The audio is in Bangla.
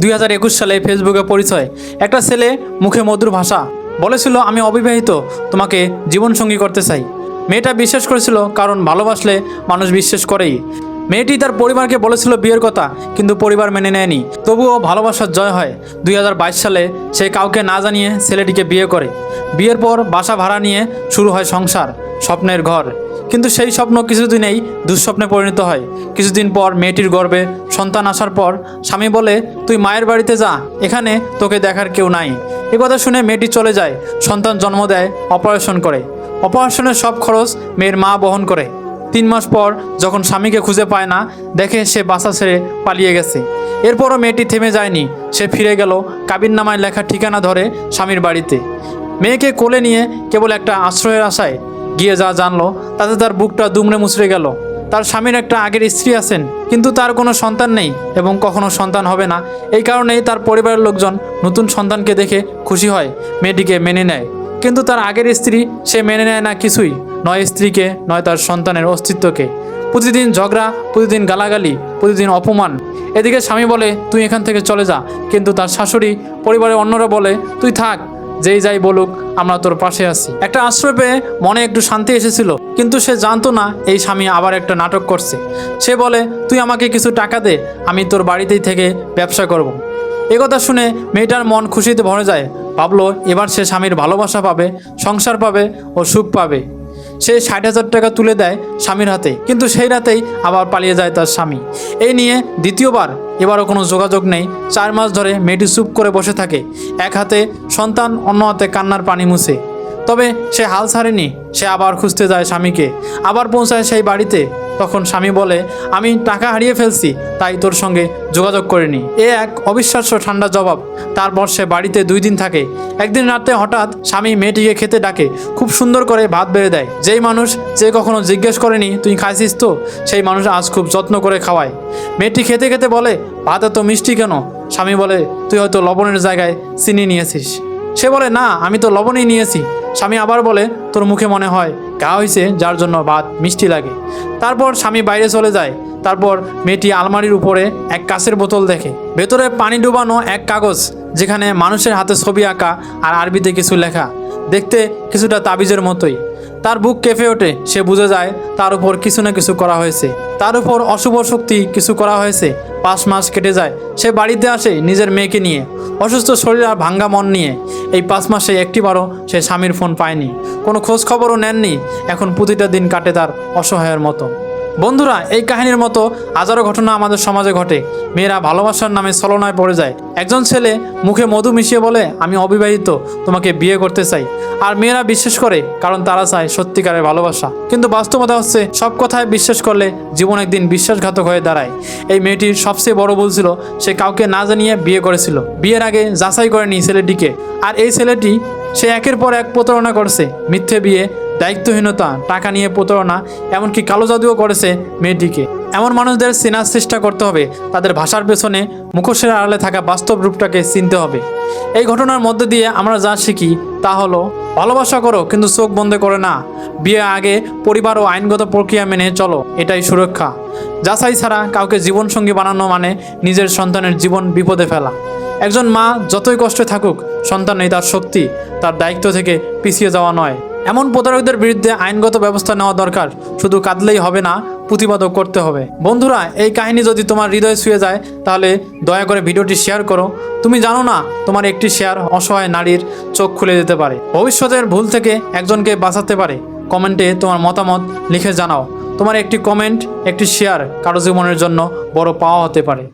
দুই হাজার একুশ সালে ফেসবুকে পরিচয়। একটা ছেলে মুখে মধুর ভাষা। বলেছিল, আমি অবিবাহিত, তোমাকে জীবনসঙ্গী করতে চাই। মেয়েটা বিশ্বাস করেছিল, কারণ ভালোবাসলে মানুষ বিশ্বাস করেই। মেয়েটি তার পরিবারকে বলেছিল বিয়ের কথা, কিন্তু পরিবার মেনে নেয়নি। তবুও ভালোবাসার জয় হয়। দুই হাজার বাইশ সালে সে কাউকে না জানিয়ে ছেলেটিকে বিয়ে করে। বিয়ের পর বাসা ভাড়া নিয়ে শুরু হয় সংসার, স্বপ্নের ঘর। কিন্তু সেই স্বপ্ন কিছুদিনেই দুঃস্বপ্নে পরিণত হয়। কিছুদিন পর মেয়েটির গর্ভে সন্তান আসার পর স্বামী বলে, তুই মায়ের বাড়িতে যা, এখানে তোকে দেখার কেউ নাই। এ কথা শুনে মেয়েটি চলে যায়, সন্তান জন্ম দেয়, অপারেশন করে। অপারেশনের সব খরচ মেয়ের মা বহন করে। তিন মাস পর যখন স্বামীকে খুঁজে পায় না, দেখে সে বাসা ছেড়ে পালিয়ে গেছে। এরপরও মেয়েটি থেমে যায়নি, সে ফিরে গেল কাবিননামায় লেখা ঠিকানা ধরে স্বামীর বাড়িতে। মেয়েকে কোলে নিয়ে কেবল একটা আশ্রয়ের আশায় গিয়ে যা জানলো, তাতে তার বুকটা দুমড়ে মুচড়ে গেল। তার স্বামীর একটা আগের স্ত্রী আছেন, কিন্তু তার কোনো সন্তান নেই এবং কখনো সন্তান হবে না। এই কারণেই তার পরিবারের লোকজন নতুন সন্তানকে দেখে খুশি হয়, মেয়েটিকে মেনে নেয়। কিন্তু তার আগের স্ত্রী, সে মেনে নেয় না কিছুই। নয় স্ত্রীকে, নয় তার সন্তানের অস্তিত্বকে। প্রতিদিন ঝগড়া, প্রতিদিন গালাগালি, প্রতিদিন অপমান। এদিকে স্বামী বলে, তুই এখান থেকে চলে যা। কিন্তু তার শাশুড়ি পরিবারের অন্যরা বলে, তুই থাক। যেই যাই বলুক, আমরা তোর পাশে আছি। একটা আশ্রয় পেয়ে মনে একটু শান্তি এসেছিল, কিন্তু সে জানতো না এই স্বামী আবার একটা নাটক করছে। সে বলে, তুই আমাকে কিছু টাকা দে, আমি তোর বাড়িতেই থেকে ব্যবসা করব। কথা শুনে মেয়েটার মন খুশিতে ভরে যায়। ভাবলো, এবার সে স্বামীর ভালোবাসা পাবে, সংসার পাবে ও সুখ পাবে। সে ষাট হাজার টাকা তুলে দেয় স্বামীর হাতে, কিন্তু সেই রাতেই আবার পালিয়ে যায় তার স্বামী। এই নিয়ে দ্বিতীয়বার এবারও কোনো যোগাযোগ নেই। চার মাস ধরে মেয়েটি চুপ করে বসে থাকে। এক হাতে সন্তান, অন্য হাতে কান্নার পানি মুছে। তবে সে হাল ছাড়েনি। সে আবার খুঁজতে যায় স্বামীকে। আবার পৌঁছায় সেই বাড়িতে। তখন স্বামী বলে, আমি টাকা হারিয়ে ফেলছি, তাই তোর সঙ্গে যোগাযোগ করিনি। এ এক অবিশ্বাস্য ঠান্ডা জবাব। তারপর সে বাড়িতে দুই দিন থাকে। একদিন রাতে হঠাৎ স্বামী মেয়েটিকে খেতে ডাকে। খুব সুন্দর করে ভাত বেড়ে দেয়। যেই মানুষ যে কখনো জিজ্ঞেস করেনি, তুই খাইছিস তো? সেই মানুষ আজ খুব যত্ন করে খাওয়ায়। মেয়েটি খেতে খেতে বলে, ভাত এত মিষ্টি কেন? স্বামী বলে, তুই হয়তো লবণের জায়গায় চিনি নিয়েছিস। সে বলে, না, আমি তো লবণই নিয়েছি। স্বামী আবার বলে, তোর মুখে মনে হয় ঘা হয়েছে যার জন্য ভাত মিষ্টি লাগে। তারপর স্বামী বাইরে চলে যায়। তারপর মেয়েটি আলমারির উপরে এক কাঁচের বোতল দেখে। ভেতরে পানি ডুবানো এক কাগজ, যেখানে মানুষের হাতে ছবি আঁকা আর আরবিতে কিছু লেখা। দেখতে কিছুটা তাবিজের মতোই। তার বুক কেঁপে ওঠে। সে বুঝে যায়, তার উপর কিছু না কিছু করা হয়েছে। তার উপর অশুভ শক্তি কিছু করা হয়েছে। পাঁচ মাস কেটে যায়। সে বাড়িতে আসে নিজের মেয়েকে নিয়ে। অসুস্থ শরীর আর ভাঙ্গা মন নিয়ে। এই পাঁচ মাসে একটিবারও সে স্বামীর ফোন পায়নি। কোনো খোঁজ খবরও নেননি। এখন প্রতিটা দিন কাটে তার অসহায়ের মতো। বন্ধুরা, এই কাহিনীর মতো হাজারো ঘটনা আমাদের সমাজে ঘটে। মেয়েরা ভালোবাসার নামে ছলনায় পড়ে যায়। একজন ছেলে মুখে মধু মিশিয়ে বলে, আমি অবিবাহিত, তোমাকে বিয়ে করতে চাই। আর মেয়েরা বিশ্বাস করে, কারণ তারা চায় সত্যিকারের ভালোবাসা। কিন্তু বাস্তবতা হচ্ছে, সব কথায় বিশ্বাস করলে জীবন একদিন বিশ্বাসঘাতক হয়ে দাঁড়ায়। এই মেয়েটির সবচেয়ে বড় ভুল ছিল, সে কাউকে না জানিয়ে বিয়ে করেছিল। বিয়ের আগে যাচাই করেনি ছেলেটিকে। আর এই ছেলেটি সে একের পর এক প্রতারণা করছে। মিথ্যে বিয়ে, দায়িত্বহীনতা, টাকা নিয়ে প্রতারণা, এমনকি কালো জাদুও করেছে মেয়েটিকে। এমন মানুষদের চেনার চেষ্টা করতে হবে। তাদের ভাষার পেছনে মুখোশের আড়ালে থাকা বাস্তব রূপটাকে চিনতে হবে। এই ঘটনার মধ্যে দিয়ে আমরা যা শিখি তা হলো, ভালোবাসা করো, কিন্তু চোখ বন্ধ করে না। বিয়ে আগে পরিবার ও আইনগত প্রক্রিয়া মেনে চলো, এটাই সুরক্ষা। যাচাই ছাড়া কাউকে জীবনসঙ্গী বানানো মানে নিজের সন্তানের জীবন বিপদে ফেলা। একজন মা যতই কষ্টে থাকুক, সন্তান নেই তার শক্তি, তার দায়িত্ব থেকে পিছিয়ে যাওয়া নয়। এমন প্রতারকদের বিরুদ্ধে আইনগত ব্যবস্থা নেওয়া দরকার, শুধু কাঁদলেই হবে না প্রতিবাদও করতে হবে। বন্ধুরা, এই কাহিনী যদি তোমার হৃদয় ছুঁয়ে যায়, তাহলে দয়া করে ভিডিওটি শেয়ার করো। তুমি জানো না, তোমার একটি শেয়ার অসহায় নারীর চোখ খুলে যেতে পারে। ভবিষ্যতের ভুল থেকে একজনকে বাঁচাতে পারে। কমেন্টে তোমার মতামত লিখে জানাও। তোমার একটি কমেন্ট, একটি শেয়ার কারও জীবনের জন্য বড় পাওয়া হতে পারে।